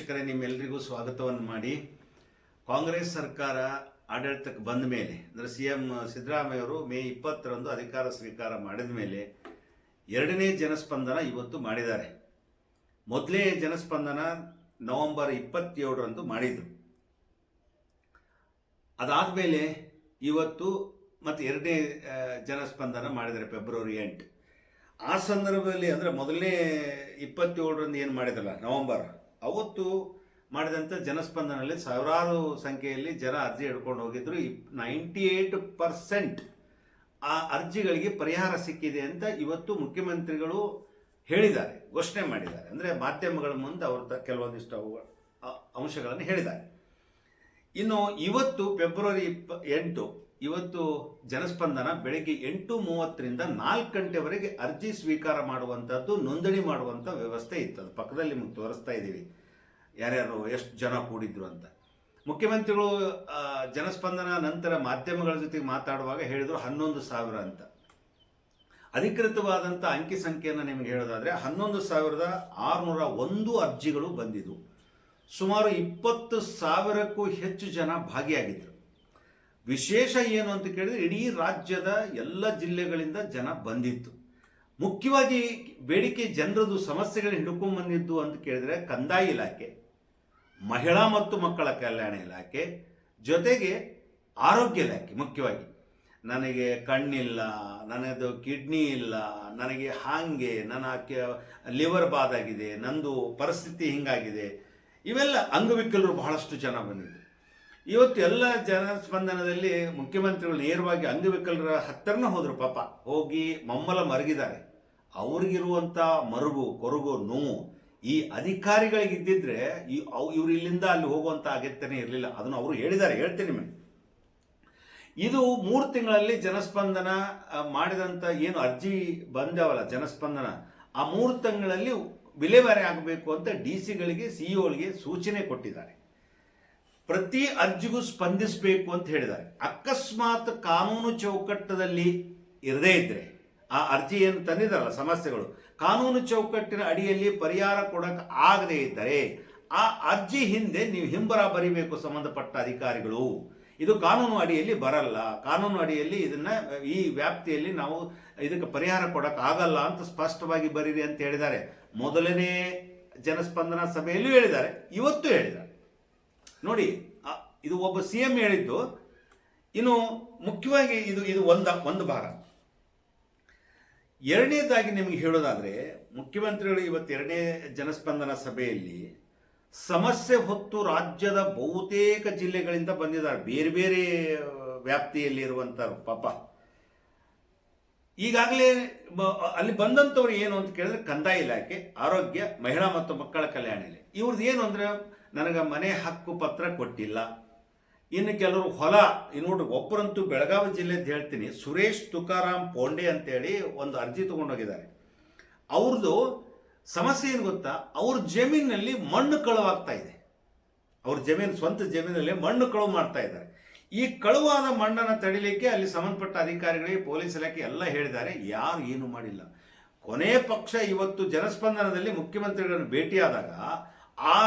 ವೀಕ್ಷಕರೇ ನಿಮ್ಮೆಲ್ಲರಿಗೂ ಸ್ವಾಗತವನ್ನು ಮಾಡಿ. ಕಾಂಗ್ರೆಸ್ ಸರ್ಕಾರ ಆಡಳಿತಕ್ಕೆ ಬಂದ ಮೇಲೆ, ಅಂದರೆ ಸಿ ಎಂ ಸಿದ್ದರಾಮಯ್ಯವರು ಮೇ ಇಪ್ಪತ್ತರಂದು ಅಧಿಕಾರ ಸ್ವೀಕಾರ ಮಾಡಿದ ಮೇಲೆ ಎರಡನೇ ಜನಸ್ಪಂದನ ಇವತ್ತು ಮಾಡಿದ್ದಾರೆ. ಮೊದಲೇ ಜನಸ್ಪಂದನ ನವೆಂಬರ್ ಇಪ್ಪತ್ತೇಳರಂದು ಮಾಡಿದರು. ಅದಾದಮೇಲೆ ಇವತ್ತು ಮತ್ತು ಎರಡನೇ ಜನಸ್ಪಂದನ ಮಾಡಿದ್ದಾರೆ ಫೆಬ್ರವರಿ ಎಂಟು. ಆ ಸಂದರ್ಭದಲ್ಲಿ ಅಂದರೆ ಮೊದಲನೇ ಇಪ್ಪತ್ತೇಳರಂದು ಏನು ಮಾಡಿದ್ರಲ್ಲ, ನವೆಂಬರ್ ಅವತ್ತು ಮಾಡಿದಂಥ ಜನಸ್ಪಂದನಲ್ಲಿ ಸಾವಿರಾರು ಸಂಖ್ಯೆಯಲ್ಲಿ ಜನ ಅರ್ಜಿ ಹಿಡ್ಕೊಂಡು ಹೋಗಿದ್ರು. ನೈಂಟಿ ಏಯ್ಟ್ ಪರ್ಸೆಂಟ್ ಆ ಅರ್ಜಿಗಳಿಗೆ ಪರಿಹಾರ ಸಿಕ್ಕಿದೆ ಅಂತ ಇವತ್ತು ಮುಖ್ಯಮಂತ್ರಿಗಳು ಹೇಳಿದ್ದಾರೆ, ಘೋಷಣೆ ಮಾಡಿದ್ದಾರೆ. ಅಂದರೆ ಮಾಧ್ಯಮಗಳ ಮುಂದೆ ಅವ್ರ ಕೆಲವೊಂದಿಷ್ಟು ಅವು- ಅಂಶಗಳನ್ನು ಹೇಳಿದ್ದಾರೆ. ಇನ್ನು ಇವತ್ತು ಫೆಬ್ರವರಿ ಇಪ್ಪ, ಎಂಟು, ಇವತ್ತು ಜನಸ್ಪಂದನ ಬೆಳಗ್ಗೆ ಎಂಟು ಮೂವತ್ತರಿಂದ ನಾಲ್ಕು ಗಂಟೆವರೆಗೆ ಅರ್ಜಿ ಸ್ವೀಕಾರ ಮಾಡುವಂಥದ್ದು ನೋಂದಣಿ ಮಾಡುವಂಥ ವ್ಯವಸ್ಥೆ ಇತ್ತು. ಅದು ಪಕ್ಕದಲ್ಲಿ ನಿಮಗೆ ತೋರಿಸ್ತಾ ಇದ್ದೀವಿ. ಯಾರ್ಯಾರು ಎಷ್ಟು ಜನ ಕೂಡಿದ್ರು ಅಂತ. ಮುಖ್ಯಮಂತ್ರಿಗಳು ಜನಸ್ಪಂದನ ನಂತರ ಮಾಧ್ಯಮಗಳ ಜೊತೆಗೆ ಮಾತಾಡುವಾಗ ಹೇಳಿದ್ರು ಹನ್ನೊಂದು ಸಾವಿರ ಅಂತ. ಅಧಿಕೃತವಾದಂಥ ಅಂಕಿ ಸಂಖ್ಯೆಯನ್ನು ನಿಮಗೆ ಹೇಳೋದಾದರೆ ಹನ್ನೊಂದು ಸಾವಿರದ ಆರುನೂರ ಒಂದು ಅರ್ಜಿಗಳು ಬಂದಿದ್ವು. ಸುಮಾರು ಇಪ್ಪತ್ತು ಸಾವಿರಕ್ಕೂ ಹೆಚ್ಚು ಜನ ಭಾಗಿಯಾಗಿದ್ದರು ವಿಶೇಷ ಏನು ಅಂತ ಕೇಳಿದ್ರೆ ಇಡೀ ರಾಜ್ಯದ ಎಲ್ಲ ಜಿಲ್ಲೆಗಳಿಂದ ಜನ ಬಂದಿತ್ತು. ಮುಖ್ಯವಾಗಿ ಬೇಡಿಕೆ ಜನರದು ಸಮಸ್ಯೆಗಳನ್ನ ಹಿಡ್ಕೊಂಡು ಬಂದಿದ್ದು ಅಂತ ಕೇಳಿದ್ರೆ ಕಂದಾಯ ಇಲಾಖೆ. ಮಹಿಳಾ ಮತ್ತು ಮಕ್ಕಳ ಕಲ್ಯಾಣ ಇಲಾಖೆ ಜೊತೆಗೆ ಆರೋಗ್ಯ ಇಲಾಖೆ ಮುಖ್ಯವಾಗಿ. ನನಗೆ ಕಣ್ಣಿಲ್ಲ, ನನ್ನದು ಕಿಡ್ನಿ ಇಲ್ಲ, ನನಗೆ ಹಾಂಗೆ, ನನ್ನ ಲಿವರ್ ಬಾದಾಗಿದೆ, ನಂದು ಪರಿಸ್ಥಿತಿ ಹಿಂಗಾಗಿದೆ. ಇವೆಲ್ಲ ಅಂಗವಿಕಲರು ಬಹಳಷ್ಟು ಜನ ಬಂದಿದ್ದರು ಇವತ್ತು ಎಲ್ಲ ಜನಸ್ಪಂದನದಲ್ಲಿ ಮುಖ್ಯಮಂತ್ರಿಗಳು ನೇರವಾಗಿ ಅಂಗವಿಕಲರ ಹತ್ತಿರನ ಹೋದರು ಪಾಪ. ಹೋಗಿ ಮಮ್ಮಲ ಮರಗಿದ್ದಾರೆ. ಅವ್ರಿಗಿರುವಂಥ ಮರುಗು, ಕೊರಗು, ನೋವು ಈ ಅಧಿಕಾರಿಗಳಿಗೆ ಇದ್ದಿದ್ರೆ ಈ ಇವ್ರು ಇಲ್ಲಿಂದ ಅಲ್ಲಿ ಹೋಗುವಂಥ ಅಗತ್ಯನೇ ಇರಲಿಲ್ಲ. ಅದನ್ನು ಅವರು ಹೇಳಿದ್ದಾರೆ. ಹೇಳ್ತೀನಿ ನಿಮಗೆ. ಇದು ಮೂರು ತಿಂಗಳಲ್ಲಿ ಜನಸ್ಪಂದನ ಮಾಡಿದಂಥ ಏನು ಅರ್ಜಿ ಬಂದವಲ್ಲ ಜನಸ್ಪಂದನ, ಆ ಮೂರು ತಿಂಗಳಲ್ಲಿ ವಿಲೇವಾರಿ ಆಗಬೇಕು ಅಂತ ಡಿ ಸಿಗಳಿಗೆ ಸಿಇಒಗಳಿಗೆ ಸೂಚನೆ ಕೊಟ್ಟಿದ್ದಾರೆ. ಪ್ರತಿ ಅರ್ಜಿಗೂ ಸ್ಪಂದಿಸಬೇಕು ಅಂತ ಹೇಳಿದ್ದಾರೆ. ಅಕಸ್ಮಾತ್ ಕಾನೂನು ಚೌಕಟ್ಟದಲ್ಲಿ ಇರದೇ ಇದ್ರೆ ಆ ಅರ್ಜಿ ಏನು ತಂದಿದ್ದಾರಲ್ಲ ಸಮಸ್ಯೆಗಳು ಕಾನೂನು ಚೌಕಟ್ಟಿನ ಅಡಿಯಲ್ಲಿ ಪರಿಹಾರ ಕೊಡಕ್ಕೆ ಆಗದೇ ಇದ್ದರೆ ಆ ಅರ್ಜಿ ಹಿಂದೆ ನೀವು ಹಿಂಬರ ಬರಿಬೇಕು ಸಂಬಂಧಪಟ್ಟ ಅಧಿಕಾರಿಗಳು. ಇದು ಕಾನೂನು ಅಡಿಯಲ್ಲಿ ಬರಲ್ಲ. ಕಾನೂನು ಅಡಿಯಲ್ಲಿ ಇದನ್ನ, ಈ ವ್ಯಾಪ್ತಿಯಲ್ಲಿ ನಾವು ಇದಕ್ಕೆ ಪರಿಹಾರ ಕೊಡೋಕ್ಕಾಗಲ್ಲ ಅಂತ ಸ್ಪಷ್ಟವಾಗಿ ಬರೀರಿ ಅಂತ ಹೇಳಿದ್ದಾರೆ. ಮೊದಲನೇ ಜನಸ್ಪಂದನ ಸಭೆಯಲ್ಲೂ ಹೇಳಿದ್ದಾರೆ. ಇವತ್ತು ಹೇಳಿದ್ದಾರೆ. ನೋಡಿ ಇದು ಒಬ್ಬ ಸಿ ಎಂ ಹೇಳಿದ್ದು. ಇನ್ನು ಮುಖ್ಯವಾಗಿ ಇದು ಇದು ಒಂದ, ಒಂದು ಭಾಗ. ಎರಡನೇದಾಗಿ ನಿಮಗೆ ಹೇಳೋದಾದರೆ, ಮುಖ್ಯಮಂತ್ರಿಗಳು ಇವತ್ತು ಎರಡನೇ ಜನಸ್ಪಂದನ ಸಭೆಯಲ್ಲಿ ಸಮಸ್ಯೆ ಹೊತ್ತು ರಾಜ್ಯದ ಬಹುತೇಕ ಜಿಲ್ಲೆಗಳಿಂದ ಬಂದಿದ್ದಾರೆ. ಬೇರೆ ಬೇರೆ ವ್ಯಾಪ್ತಿಯಲ್ಲಿ ಪಾಪ. ಈಗಾಗಲೇ ಅಲ್ಲಿ ಬಂದಂಥವ್ರು ಏನು ಅಂತ ಕೇಳಿದ್ರೆ ಕಂದಾಯ ಇಲಾಖೆ, ಆರೋಗ್ಯ, ಮಹಿಳಾ ಮತ್ತು ಮಕ್ಕಳ ಕಲ್ಯಾಣ ಇಲಾಖೆ. ಇವ್ರದ್ದು ಏನು ಅಂದರೆ, ನನಗೆ ಮನೆ ಹಕ್ಕು ಪತ್ರ ಕೊಟ್ಟಿಲ್ಲ. ಇನ್ನು ಕೆಲವರು ಹೊಲ, ಇನ್ನು ನೋಡ್ರಿ ಒಬ್ಬರಂತೂ ಬೆಳಗಾವಿ ಅಂತ ಹೇಳ್ತೀನಿ, ಸುರೇಶ್ ತುಕಾರಾಮ್ ಪೋಂಡೆ ಅಂತೇಳಿ ಒಂದು ಅರ್ಜಿ ತೊಗೊಂಡೋಗಿದ್ದಾರೆ. ಅವ್ರದ್ದು ಸಮಸ್ಯೆ ಏನು ಗೊತ್ತಾ? ಅವ್ರ ಜಮೀನಿನಲ್ಲಿ ಮಣ್ಣು ಕಳುವಾಗ್ತಾ ಇದೆ. ಅವ್ರ ಜಮೀನು, ಸ್ವಂತ ಜಮೀನಲ್ಲಿ ಮಣ್ಣು ಕಳುವು ಮಾಡ್ತಾ ಇದ್ದಾರೆ. ಈ ಕಳುವಾದ ಮಣ್ಣನ್ನು ತಡಿಲಿಕ್ಕೆ ಅಲ್ಲಿ ಸಂಬಂಧಪಟ್ಟ ಅಧಿಕಾರಿಗಳಿಗೆ, ಪೊಲೀಸ್ ಇಲಾಖೆ ಎಲ್ಲ ಹೇಳಿದ್ದಾರೆ. ಯಾರು ಏನು ಮಾಡಿಲ್ಲ. ಕೊನೆ ಪಕ್ಷ ಇವತ್ತು ಜನಸ್ಪಂದನದಲ್ಲಿ ಮುಖ್ಯಮಂತ್ರಿಗಳನ್ನು ಭೇಟಿಯಾದಾಗ ಆ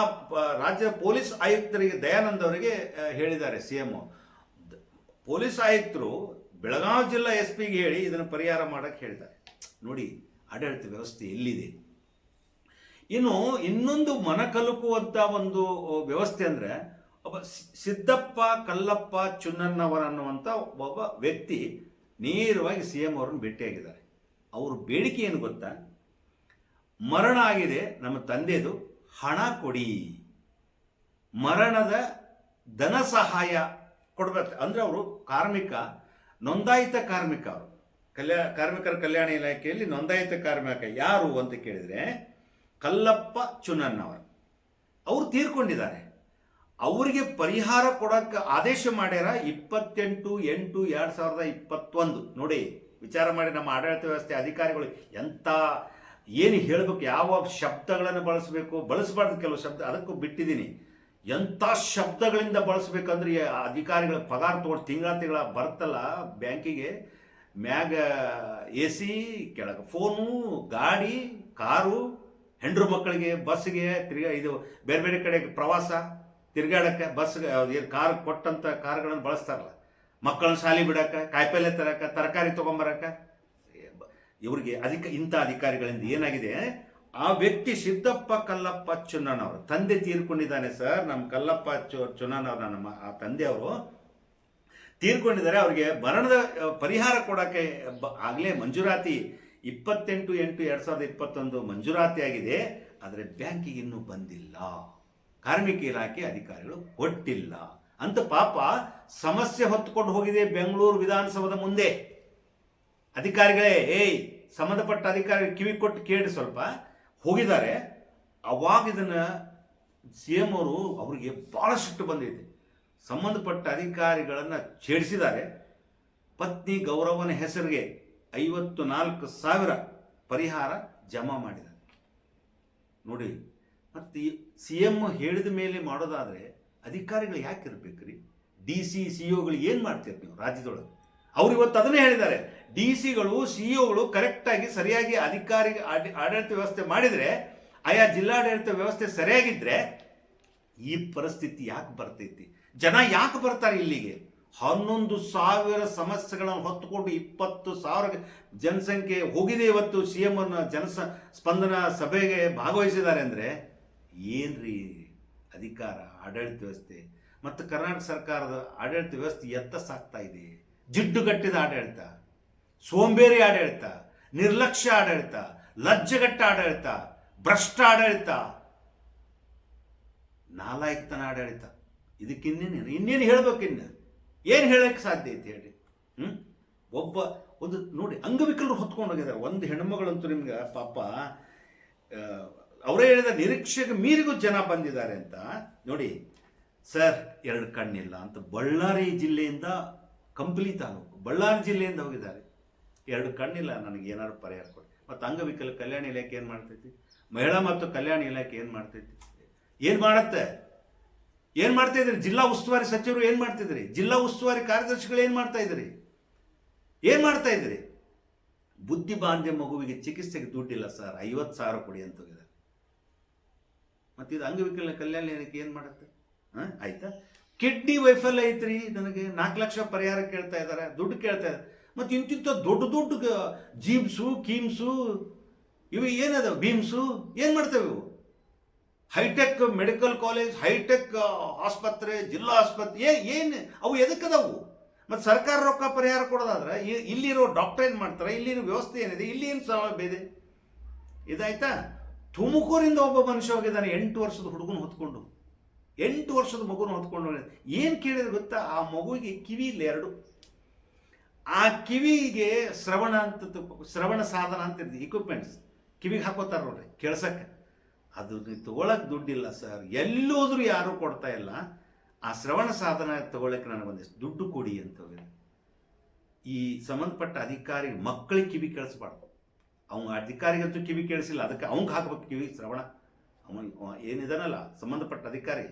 ರಾಜ್ಯ ಪೊಲೀಸ್ ಆಯುಕ್ತರಿಗೆ ದಯಾನಂದ್ ಅವರಿಗೆ ಹೇಳಿದ್ದಾರೆ ಸಿ ಎಂ ಪೊಲೀಸ್ ಆಯುಕ್ತರು ಬೆಳಗಾವಿ ಜಿಲ್ಲಾ ಎಸ್ ಪಿಗೆ ಹೇಳಿ ಇದನ್ನು ಪರಿಹಾರ ಮಾಡಕ್ಕೆ ಹೇಳ್ತಾರೆ ನೋಡಿ, ಆಡಳಿತ ವ್ಯವಸ್ಥೆ ಎಲ್ಲಿದೆ? ಇನ್ನು ಇನ್ನೊಂದು ಮನಕಲುಕುವಂಥ ಒಂದು ವ್ಯವಸ್ಥೆ ಅಂದ್ರೆ ಒಬ್ಬ ಸಿದ್ದಪ್ಪ ಕಲ್ಲಪ್ಪ ಚುನ್ನಣ್ಣವರ ಅನ್ನುವಂಥ ಒಬ್ಬ ವ್ಯಕ್ತಿ ನೇರವಾಗಿ ಸಿ ಎಂ ಅವರನ್ನು ಭೇಟಿಯಾಗಿದ್ದಾರೆ. ಅವ್ರ ಬೇಡಿಕೆ ಏನು ಗೊತ್ತಾ? ಮರಣ ಆಗಿದೆ ನಮ್ಮ ತಂದೆದು. ಹಣ ಕೊಡಿ. ಮರಣದ ಧನ ಸಹಾಯ ಕೊಡ್ಬೇಕು. ಅಂದ್ರೆ ಅವರು ಕಾರ್ಮಿಕ, ನೋಂದಾಯಿತ ಕಾರ್ಮಿಕ ಅವರು. ಕಲ್ಯಾ, ಕಾರ್ಮಿಕರ ಕಲ್ಯಾಣ ಇಲಾಖೆಯಲ್ಲಿ ನೋಂದಾಯಿತ ಕಾರ್ಮಿಕ ಯಾರು ಅಂತ ಕೇಳಿದ್ರೆ ಕಲ್ಲಪ್ಪ ಚುನನ್ ಅವರು. ತೀರ್ಕೊಂಡಿದ್ದಾರೆ. ಅವರಿಗೆ ಪರಿಹಾರ ಕೊಡಕ್ಕೆ ಆದೇಶ ಮಾಡ್ಯಾರ ಇಪ್ಪತ್ತೆಂಟು ಎಂಟು ಎರಡು ಸಾವಿರದ ಇಪ್ಪತ್ತೊಂದು. ನೋಡಿ, ವಿಚಾರ ಮಾಡಿ ನಮ್ಮ ಆಡಳಿತ ವ್ಯವಸ್ಥೆ ಅಧಿಕಾರಿಗಳು ಎಂಥ ಏನು ಹೇಳಬೇಕು, ಯಾವ ಶಬ್ದಗಳನ್ನು ಬಳಸಬೇಕು, ಬಳಸಬಾರ್ದು ಕೆಲವು ಶಬ್ದ, ಅದಕ್ಕೂ ಬಿಟ್ಟಿದ್ದೀನಿ. ಎಂಥ ಶಬ್ದಗಳಿಂದ ಬಳಸಬೇಕಂದ್ರೆ ಅಧಿಕಾರಿಗಳ ಪಗಾರ ತೊಗೊಂಡು ತಿಂಗಳ ತಿಂಗಳ ಬರ್ತಲ್ಲ ಬ್ಯಾಂಕಿಗೆ, ಮ್ಯಾಗ ಎ ಸಿ, ಕೆಳಗೆ ಫೋನು, ಗಾಡಿ, ಕಾರು, ಹೆಂಡ್ರು ಮಕ್ಕಳಿಗೆ ಬಸ್ಗೆ ತಿರ್ಗಾ ಇದು ಬೇರೆ ಬೇರೆ ಕಡೆ ಪ್ರವಾಸ, ತಿರ್ಗಾಡಕ್ಕೆ ಏನು ಕಾರ್ ಕೊಟ್ಟಂಥ ಕಾರ್ಗಳನ್ನು ಬಳಸ್ತಾರಲ್ಲ. ಮಕ್ಕಳನ್ನ ಶಾಲೆ ಬಿಡಕ್ಕೆ, ಕಾಯಿಪಲ್ಲೆ ತರಕ ತರಕಾರಿ ತೊಗೊಂಬರಕ್ಕೆ. ಇವ್ರಿಗೆ ಅಧಿಕ ಇಂಥ ಅಧಿಕಾರಿಗಳಿಂದ ಏನಾಗಿದೆ? ಆ ವ್ಯಕ್ತಿ ಸಿದ್ದಪ್ಪ ಕಲ್ಲಪ್ಪ ಚುನ್ನಣ್ಣವರು ತಂದೆ ತೀರ್ಕೊಂಡಿದ್ದಾನೆ ಸರ್. ನಮ್ಮ ಕಲ್ಲಪ್ಪ ಚು ಚುನ್ನಣ್ಣವ್ರ ನಮ್ಮ ಆ ತಂದೆಯವರು ತೀರ್ಕೊಂಡಿದ್ದಾರೆ. ಅವರಿಗೆ ಮರಣದ ಪರಿಹಾರ ಕೊಡೋಕ್ಕೆ ಆಗಲೇ ಮಂಜೂರಾತಿ ಇಪ್ಪತ್ತೆಂಟು ಎಂಟು ಎರಡು ಸಾವಿರದ ಇಪ್ಪತ್ತೊಂದು ಮಂಜೂರಾತಿ ಆಗಿದೆ. ಆದರೆ ಬ್ಯಾಂಕಿಗೆ ಇನ್ನೂ ಬಂದಿಲ್ಲ. ಕಾರ್ಮಿಕ ಇಲಾಖೆ ಅಧಿಕಾರಿಗಳು ಕೊಟ್ಟಿಲ್ಲ. ಅಂತ ಪಾಪ ಸಮಸ್ಯೆ ಹೊತ್ತುಕೊಂಡು ಹೋಗಿದೆ ಬೆಂಗಳೂರು ವಿಧಾನಸೌಧದ ಮುಂದೆ. ಅಧಿಕಾರಿಗಳೇ, ಏಯ್ ಸಂಬಂಧಪಟ್ಟ ಅಧಿಕಾರಿ ಕಿವಿ ಕೊಟ್ಟು ಕೇಳಿ ಸ್ವಲ್ಪ. ಹೋಗಿದ್ದಾರೆ. ಅವಾಗ ಇದನ್ನ ಸಿ ಎಂ ಅವರು ಅವರಿಗೆ ಭಾಳ ಬಂದಿದೆ. ಸಂಬಂಧಪಟ್ಟ ಅಧಿಕಾರಿಗಳನ್ನು ಛೇಡಿಸಿದ್ದಾರೆ. ಪತ್ನಿ ಗೌರವನ ಹೆಸರಿಗೆ ಐವತ್ತು ನಾಲ್ಕು ಸಾವಿರ ಪರಿಹಾರ ಜಮಾ ಮಾಡಿದ್ದಾರೆ. ನೋಡಿ, ಮತ್ತು ಸಿ ಎಂ ಹೇಳಿದ ಮೇಲೆ ಮಾಡೋದಾದರೆ ಅಧಿಕಾರಿಗಳು ಯಾಕೆ ಇರ್ಬೇಕ್ರಿ ಡಿ ಸಿ ಸಿ ಒಗಳು ಏನು ಮಾಡ್ತೀರಿ ನೀವು ರಾಜ್ಯದೊಳಗೆ? ಅವ್ರು ಇವತ್ತು ಅದನ್ನೇ ಹೇಳಿದ್ದಾರೆ. ಡಿ ಸಿಗಳು, ಸಿ ಒಗಳು ಕರೆಕ್ಟಾಗಿ ಸರಿಯಾಗಿ ಅಧಿಕಾರಿ ಆಡ- ಆಡಳಿತ ವ್ಯವಸ್ಥೆ ಮಾಡಿದರೆ, ಆಯಾ ಜಿಲ್ಲಾಡಳಿತ ವ್ಯವಸ್ಥೆ ಸರಿಯಾಗಿದ್ದರೆ ಈ ಪರಿಸ್ಥಿತಿ ಯಾಕೆ ಬರ್ತೈತಿ? ಜನ ಯಾಕೆ ಬರ್ತಾರೆ ಇಲ್ಲಿಗೆ? ಹನ್ನೊಂದು ಸಾವಿರ ಸಮಸ್ಯೆಗಳನ್ನು ಹೊತ್ತುಕೊಂಡು ಇಪ್ಪತ್ತು ಸಾವಿರ ಜನಸಂಖ್ಯೆ ಹೋಗಿದೆ ಇವತ್ತು ಸಿ ಎಂ ಜನಸ ಸ್ಪಂದನ ಸಭೆಗೆ ಭಾಗವಹಿಸಿದ್ದಾರೆ ಅಂದರೆ ಏನ್ರಿ ಅಧಿಕಾರ, ಆಡಳಿತ ವ್ಯವಸ್ಥೆ? ಮತ್ತು ಕರ್ನಾಟಕ ಸರ್ಕಾರದ ಆಡಳಿತ ವ್ಯವಸ್ಥೆ ಎತ್ತ ಸಾಕ್ತಾ ಇದೆ? ಜಿಡ್ಡುಗಟ್ಟಿದ ಆಡಳಿತ. ಸೋಂಬೇರಿ ಆಡಳಿತ, ನಿರ್ಲಕ್ಷ್ಯ ಆಡಳಿತ, ಲಜ್ಜೆಗಟ್ಟ ಆಡಳಿತ, ಭ್ರಷ್ಟ ಆಡಳಿತ. ನಾಲಾಯಕ್ತನ ಆಡಳಿತ. ಇದಕ್ಕಿನ್ನೇನು ಇನ್ನೇನು ಹೇಳ್ಬೇಕು ಇನ್ನು? ಏನು ಹೇಳಕ್ಕೆ ಸಾಧ್ಯ ಐತೆ ಹೇಳಿ? ಹ್ಞೂ ಒಬ್ಬ ಒಂದು ನೋಡಿ, ಅಂಗವಿಕಲರು ಹೊತ್ಕೊಂಡು ಹೋಗಿದ್ದಾರೆ. ಒಂದು ಹೆಣ್ಮಗಳಂತೂ ನಿಮ್ಗೆ ಪಾಪ ಅವರೇ ಹೇಳಿದ ನಿರೀಕ್ಷೆಗೆ ಮೀರಿಗೂ ಜನ ಬಂದಿದ್ದಾರೆ ಅಂತ ನೋಡಿ, ಸರ್, ಎರಡು ಕಣ್ಣಿಲ್ಲ ಅಂತ ಬಳ್ಳಾರಿ ಜಿಲ್ಲೆಯಿಂದ, ಕಂಪ್ಲಿ ತಾಲೂಕು, ಬಳ್ಳಾರಿ ಜಿಲ್ಲೆಯಿಂದ ಹೋಗಿದ್ದಾರೆ. ಎರಡು ಕಣ್ಣಿಲ್ಲ, ನನಗೆ ಏನಾದ್ರು ಪರಿಹಾರ ಕೊಡಿ. ಮತ್ತು ಅಂಗವಿಕಲ ಕಲ್ಯಾಣ ಇಲಾಖೆ ಏನು ಮಾಡ್ತೈತಿ? ಮಹಿಳಾ ಮತ್ತು ಕಲ್ಯಾಣ ಇಲಾಖೆ ಏನು ಮಾಡ್ತೈತಿ? ಏನು ಮಾಡತ್ತೆ? ಏನು ಮಾಡ್ತಾ ಇದ್ರಿ ಜಿಲ್ಲಾ ಉಸ್ತುವಾರಿ ಸಚಿವರು ಏನು ಮಾಡ್ತಿದ್ರಿ? ಜಿಲ್ಲಾ ಉಸ್ತುವಾರಿ ಕಾರ್ಯದರ್ಶಿಗಳು ಏನು ಮಾಡ್ತಾ ಇದ್ರಿ? ಏನು ಮಾಡ್ತಾ ಇದ್ರಿ? ಬುದ್ಧಿ ಬಾಂಧ್ಯ ಮಗುವಿಗೆ ಚಿಕಿತ್ಸೆಗೆ ದುಡ್ಡಿಲ್ಲ ಸರ್. ಐವತ್ತು ಸಾವಿರ ಕೊಡಿ ಅಂತ ಹೋಗಿದ್ದಾರೆ. ಮತ್ತು ಇದು ಅಂಗವಿಕಲ ಕಲ್ಯಾಣ ಇಲಾಖೆ ಏನು ಮಾಡುತ್ತೆ? ಹಾಂ? ಆಯ್ತಾ? ಕಿಡ್ನಿ ವೈಫಲ್ಯ ಐತ್ರಿ. ನನಗೆ ನಾಲ್ಕು ಲಕ್ಷ ಪರಿಹಾರ ಕೇಳ್ತಾ ಇದ್ದಾರೆ. ದುಡ್ಡು ಕೇಳ್ತಾ ಇದ್ದಾರೆ. ಮತ್ತು ಇಂತಿಂಥ ದೊಡ್ಡ ದೊಡ್ಡ ಜೀಬ್ಸು ಕೀಮ್ಸು, ಇವು ಏನದ ಭೀಮ್ಸು? ಏನು ಮಾಡ್ತವೆ ಇವು? ಹೈಟೆಕ್ ಮೆಡಿಕಲ್ ಕಾಲೇಜ್, ಹೈಟೆಕ್ ಆಸ್ಪತ್ರೆ, ಜಿಲ್ಲಾ ಆಸ್ಪತ್ರೆ, ಏ, ಏನು, ಅವು ಎದಕ್ಕದವು ಮತ್ತು ಸರ್ಕಾರ ರೊಕ್ಕ ಪರಿಹಾರ ಕೊಡೋದಾದ್ರೆ ಇಲ್ಲಿರೋ ಡಾಕ್ಟರ್ ಏನು ಮಾಡ್ತಾರೆ? ಇಲ್ಲಿರೋ ವ್ಯವಸ್ಥೆ ಏನಿದೆ? ಇಲ್ಲಿ ಏನು ಸೌಲಭ್ಯ ಇದೆ ಇದಾಯ್ತಾ? ತುಮಕೂರಿಂದ ಒಬ್ಬ ಮನುಷ್ಯ ಹೋಗಿದ್ದಾನೆ, ಎಂಟು ವರ್ಷದ ಹುಡುಗನ ಹೊತ್ಕೊಂಡು. ಎಂಟು ವರ್ಷದ ಮಗುನ ಹೊತ್ಕೊಂಡು ಏನು ಕೇಳಿದ್ರೆ ಗೊತ್ತಾ? ಆ ಮಗುವಿಗೆ ಕಿವಿ ಇಲ್ಲ ಎರಡು ಆ ಕಿವಿಗೆ ಶ್ರವಣ ಅಂತ ಶ್ರವಣ ಸಾಧನ ಅಂತ ಇಕ್ವಿಪ್ಮೆಂಟ್ಸ್ ಕಿವಿಗೆ ಹಾಕೋತಾರ ನೋಡ್ರಿ, ಕೇಳ್ಸಕ್ಕೆ. ಅದು ತೊಗೊಳಕ್ಕೆ ತಗೊಳಕ್ ದುಡ್ಡಿಲ್ಲ ಸರ್. ಎಲ್ಲೋದ್ರೂ ಯಾರೂ ಕೊಡ್ತಾ ಇಲ್ಲ. ಆ ಶ್ರವಣ ಸಾಧನ ತೊಗೊಳಕ್ಕೆ ನನಗೆ ಒಂದಿಷ್ಟು ದುಡ್ಡು ಕೊಡಿ ಅಂತ ಈ ಸಂಬಂಧಪಟ್ಟ ಅಧಿಕಾರಿ ಮಕ್ಕಳಿಗೆ ಕಿವಿ ಕೇಳಿಸ್ಬಾರ್ದು. ಅವ್ನು ಅಧಿಕಾರಿಗಂತೂ ಕಿವಿ ಕೇಳಿಸಿಲ್ಲ. ಅದಕ್ಕೆ ಅವಂಗೆ ಹಾಕಬೇಕು ಕಿವಿ ಶ್ರವಣ. ಅವನು ಏನಿದಾನಲ್ಲ, ಸಂಬಂಧಪಟ್ಟ ಅಧಿಕಾರಿ.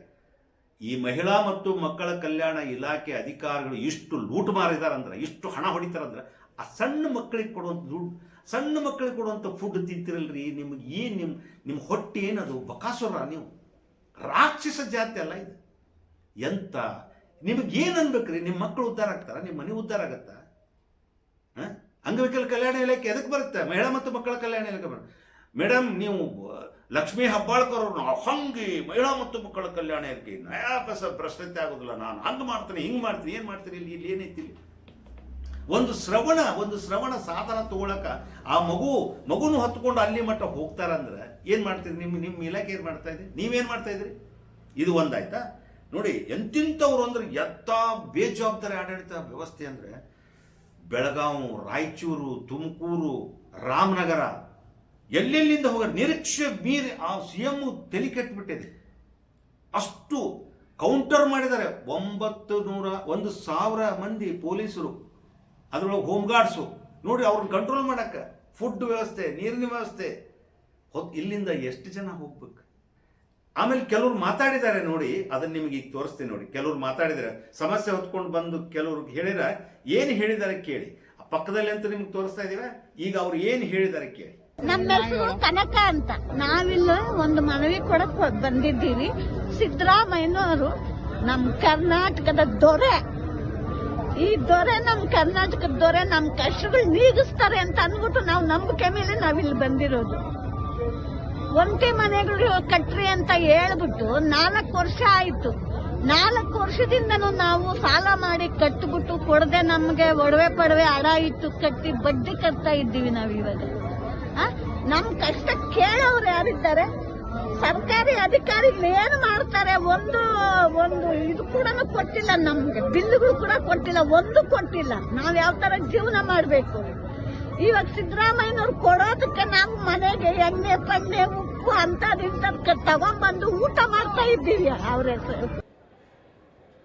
ಈ ಮಹಿಳಾ ಮತ್ತು ಮಕ್ಕಳ ಕಲ್ಯಾಣ ಇಲಾಖೆ ಅಧಿಕಾರಿಗಳು ಇಷ್ಟು ಲೂಟ್ ಮಾರಿದಾರಂದ್ರೆ ಇಷ್ಟು ಹಣ ಹೊಡಿತಾರಂದ್ರೆ ಆ ಸಣ್ಣ ಮಕ್ಕಳಿಗೆ ಕೊಡುವಂಥ ದುಡ್ಡು, ಸಣ್ಣ ಮಕ್ಕಳಿಗೆ ಕೊಡುವಂಥ ಫುಡ್ ತಿಂತಿರಲ್ರಿ, ನಿಮ್ಗೆ ಏನು ನಿಮ್ಮ ನಿಮ್ಮ ಹೊಟ್ಟೆ ಏನದು? ಬಕಾಸುರ ನೀವು. ರಾಕ್ಷಸ ಜಾತಿ ಅಲ್ಲ ಇದು. ಎಂತ? ನಿಮಗೆ ಏನು ಅನ್ಬೇಕ್ರಿ? ನಿಮ್ಮ ಮಕ್ಕಳು ಉದ್ಧಾರ ಆಗ್ತಾರ? ನಿಮ್ಮ ಮನೆ ಉದ್ಧಾರ ಆಗತ್ತಾ? ಅಂಗವಿಕಲ ಕಲ್ಯಾಣ ಇಲಾಖೆ ಎದಕ್ಕೆ ಬರುತ್ತೆ? ಮಹಿಳಾ ಮತ್ತು ಮಕ್ಕಳ ಕಲ್ಯಾಣ ಇಲಾಖೆ ಬರುತ್ತೆ. ಮೇಡಮ್ ನೀವು ಲಕ್ಷ್ಮೀ ಹಬ್ಬಾಳ್ಕರ್ ಅವ್ರನ್ನ ಹಂಗೆ ಮಹಿಳಾ ಮತ್ತು ಮಕ್ಕಳ ಕಲ್ಯಾಣ ಇರ್ಕೆ ನಯಾಪಸ ಪ್ರಶ್ನತೆ ಆಗೋದಿಲ್ಲ ನಾನು. ಹಂಗೆ ಮಾಡ್ತೀನಿ, ಹಿಂಗೆ ಮಾಡ್ತೀನಿ, ಏನು ಮಾಡ್ತೀನಿ ಇಲ್ಲಿ? ಇಲ್ಲಿ ಏನೈತಿ ಒಂದು ಶ್ರವಣ ಒಂದು ಶ್ರವಣ ಸಾಧನ ತಗೊಳಕ ಆ ಮಗು, ಮಗುನು ಹತ್ಕೊಂಡು ಅಲ್ಲಿ ಮಟ್ಟ ಹೋಗ್ತಾರಂದ್ರೆ ಏನು ಮಾಡ್ತೀರಿ? ನಿಮ್ಮ ನಿಮ್ಮ ಇಲಾಖೆ ಏನು ಮಾಡ್ತಾ ಇದ್ರಿ ನೀವೇನು ಮಾಡ್ತಾ ಇದ್ರಿ? ಇದು ಒಂದಾಯ್ತಾ? ನೋಡಿ, ಎಂತಿಂಥವ್ರು ಅಂದ್ರೆ ಎತ್ತ ಬೇಜವಾಬ್ದಾರಿ ಆಡಳಿತ ವ್ಯವಸ್ಥೆ ಅಂದರೆ ಬೆಳಗಾವಿ ರಾಯಚೂರು, ತುಮಕೂರು, ರಾಮನಗರ ಎಲ್ಲೆಲ್ಲಿಂದ ಹೋಗ ನಿರೀಕ್ಷೆ ಮೀರಿ ಆ ಸಿ ಎಂ ತಲೆ ಕೆಟ್ಟುಬಿಟ್ಟಿದೆ ಅಷ್ಟು ಕೌಂಟರ್ ಮಾಡಿದ್ದಾರೆ. ಒಂಬತ್ತು ನೂರ ಒಂದು ಸಾವಿರ ಮಂದಿ ಪೊಲೀಸರು. ಅದರೊಳಗೆ ಹೋಮ್ ಗಾರ್ಡ್ಸು ನೋಡಿ ಅವ್ರನ್ನ ಕಂಟ್ರೋಲ್ ಮಾಡಕ್ಕೆ. ಫುಡ್ ವ್ಯವಸ್ಥೆ, ನೀರಿನ ವ್ಯವಸ್ಥೆ. ಇಲ್ಲಿಂದ ಎಷ್ಟು ಜನ ಹೋಗ್ಬೇಕು? ಆಮೇಲೆ ಕೆಲವ್ರು ಮಾತಾಡಿದ್ದಾರೆ ನೋಡಿ. ಅದನ್ನ ನಿಮಗೆ ಈಗ ತೋರಿಸ್ತೀನಿ ನೋಡಿ. ಕೆಲವ್ರು ಮಾತಾಡಿದ್ದಾರೆ. ಸಮಸ್ಯೆ ಹೊತ್ಕೊಂಡು ಬಂದು ಕೆಲವ್ರಿಗೆ ಹೇಳಿದ್ರೆ ಏನು ಹೇಳಿದ್ದಾರೆ ಕೇಳಿ. ಪಕ್ಕದಲ್ಲಿ ಅಂತ ನಿಮ್ಗೆ ತೋರಿಸ್ತಾ ಇದೀವ ಈಗ ಅವ್ರು ಏನು ಹೇಳಿದ್ದಾರೆ ಕೇಳಿ. ನಮ್ಮ ಕನಕ ಅಂತ. ನಾವಿಲ್ಲ ಒಂದು ಮನವಿ ಕೊಡಕ್ ಬಂದಿದ್ದೀವಿ. ಸಿದ್ದರಾಮಯ್ಯನವರು ನಮ್ ಕರ್ನಾಟಕದ ದೊರೆ. ಈ ದೊರೆ ನಮ್ ಕರ್ನಾಟಕದ ದೊರೆ, ನಮ್ ಕಷ್ಟಗಳು ನೀಗಿಸ್ತಾರೆ ಅಂತ ಅಂದ್ಬಿಟ್ಟು ನಾವು ನಂಬಿಕೆ ಮೇಲೆ ನಾವಿಲ್ಲಿ ಬಂದಿರೋದು. ಒಂಟಿ ಮನೆಗಳು ಕಟ್ರಿ ಅಂತ ಹೇಳ್ಬಿಟ್ಟು ನಾಲ್ಕು ವರ್ಷ ಆಯ್ತು. ನಾಲ್ಕು ವರ್ಷದಿಂದನೂ ನಾವು ಸಾಲ ಮಾಡಿ ಕಟ್ಬಿಟ್ಟು ಕೊಡದೆ ನಮ್ಗೆ ಒಡವೆ ಪಡವೆ ಅಡ ಇಟ್ಟು ಕಟ್ಟಿ ಬಡ್ಡಿ ಕಟ್ತಾ ಇದ್ದೀವಿ ನಾವು ಆ? ನಮ್ ಕಷ್ಟ ಕೇಳೋರು ಯಾರಿದ್ದಾರೆ? ಸರ್ಕಾರಿ ಅಧಿಕಾರಿಗಳು ಏನು ಮಾಡ್ತಾರೆ? ಒಂದು ಒಂದು ಇದು ಕೂಡ ಕೊಟ್ಟಿಲ್ಲ ನಮ್ಗೆ. ಬಿಲ್ಗಳು ಕೂಡ ಕೊಟ್ಟಿಲ್ಲ. ಒಂದು ಕೊಟ್ಟಿಲ್ಲ. ನಾವ್ ಯಾವ ತರ ಜೀವನ ಮಾಡ್ಬೇಕು? ಇವಾಗ ಸಿದ್ದರಾಮಯ್ಯನವ್ರು ಕೊಡೋದಕ್ಕೆ ನಾವು ಮನೆಗೆ ಎಣ್ಣೆ, ಪಣ್ಣೆ, ಉಪ್ಪು ಅಂತದ್ ಇಂಥದ್ಕೆ ತಗೊಂಡ್ಬಂದು ಊಟ ಮಾಡ್ತಾ ಇದ್ದೀವಿ ಅವ್ರ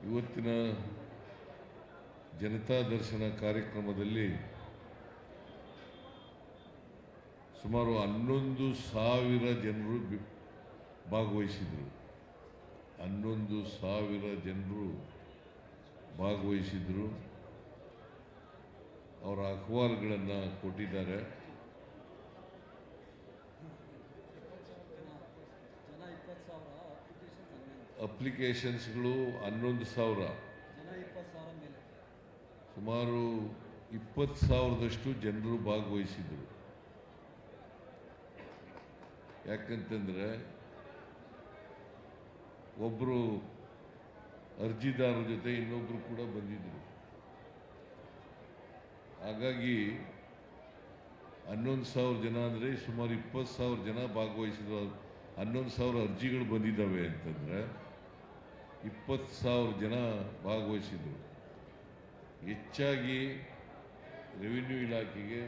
ಇವತ್ತಿನ ಜನತಾ ದರ್ಶನ ಕಾರ್ಯಕ್ರಮದಲ್ಲಿ ಸುಮಾರು ಹನ್ನೊಂದು ಸಾವಿರ ಜನರು ಭಾಗವಹಿಸಿದರು. ಹನ್ನೊಂದು ಸಾವಿರ ಜನರು ಭಾಗವಹಿಸಿದರು. ಅವರ ಅಹವಾಲುಗಳನ್ನು ಕೊಟ್ಟಿದ್ದಾರೆ. ಅಪ್ಲಿಕೇಶನ್ಸ್ಗಳು ಹನ್ನೊಂದು ಸಾವಿರ. ಸುಮಾರು ಇಪ್ಪತ್ತು ಸಾವಿರದಷ್ಟು ಜನರು ಭಾಗವಹಿಸಿದರು. ಯಾಕಂತಂದ್ರೆ ಒಬ್ಬರು ಅರ್ಜಿದಾರರ ಜೊತೆ ಇನ್ನೊಬ್ಬರು ಕೂಡ ಬಂದಿದ್ದರು ಹಾಗಾಗಿ ಹನ್ನೊಂದು ಸಾವಿರ ಜನ ಅಂದರೆ ಸುಮಾರು ಇಪ್ಪತ್ತು ಸಾವಿರ ಜನ ಭಾಗವಹಿಸಿದ್ರು. ಹನ್ನೊಂದು ಸಾವಿರ ಅರ್ಜಿಗಳು ಬಂದಿದ್ದಾವೆ ಅಂತಂದರೆ ಇಪ್ಪತ್ತು ಸಾವಿರ ಜನ ಭಾಗವಹಿಸಿದ್ರು. ಹೆಚ್ಚಾಗಿ ರೆವಿನ್ಯೂ ಇಲಾಖೆಗೆ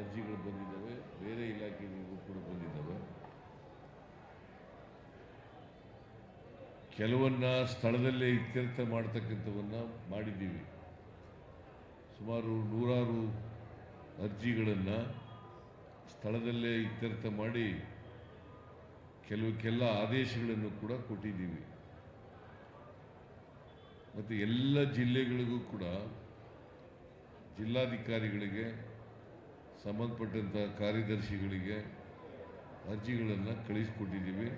ಅರ್ಜಿಗಳು ಬಂದಿದ್ದಾವೆ. ಬೇರೆ ಇಲಾಖೆಗಳಿಗೂ ಕೂಡ ಬಂದಿದ್ದಾವೆ. ಕೆಲವನ್ನ ಸ್ಥಳದಲ್ಲೇ ಇತ್ಯರ್ಥ ಮಾಡ್ತಕ್ಕಂಥವನ್ನ ಮಾಡಿದ್ದೀವಿ. ಸುಮಾರು ನೂರಾರು ಅರ್ಜಿಗಳನ್ನು ಸ್ಥಳದಲ್ಲೇ ಇತ್ಯರ್ಥ ಮಾಡಿ ಕೆಲವಕ್ಕೆಲ್ಲ ಆದೇಶಗಳನ್ನು ಕೂಡ ಕೊಟ್ಟಿದ್ದೀವಿ. ಮತ್ತು ಎಲ್ಲ ಜಿಲ್ಲೆಗಳಿಗೂ ಕೂಡ ಜಿಲ್ಲಾಧಿಕಾರಿಗಳಿಗೆ ಸಂಬಂಧಪಟ್ಟಂಥ ಕಾರ್ಯದರ್ಶಿಗಳಿಗೆ ಅರ್ಜಿಗಳನ್ನು ಕಳಿಸಿಕೊಟ್ಟಿದ್ದೀವಿ.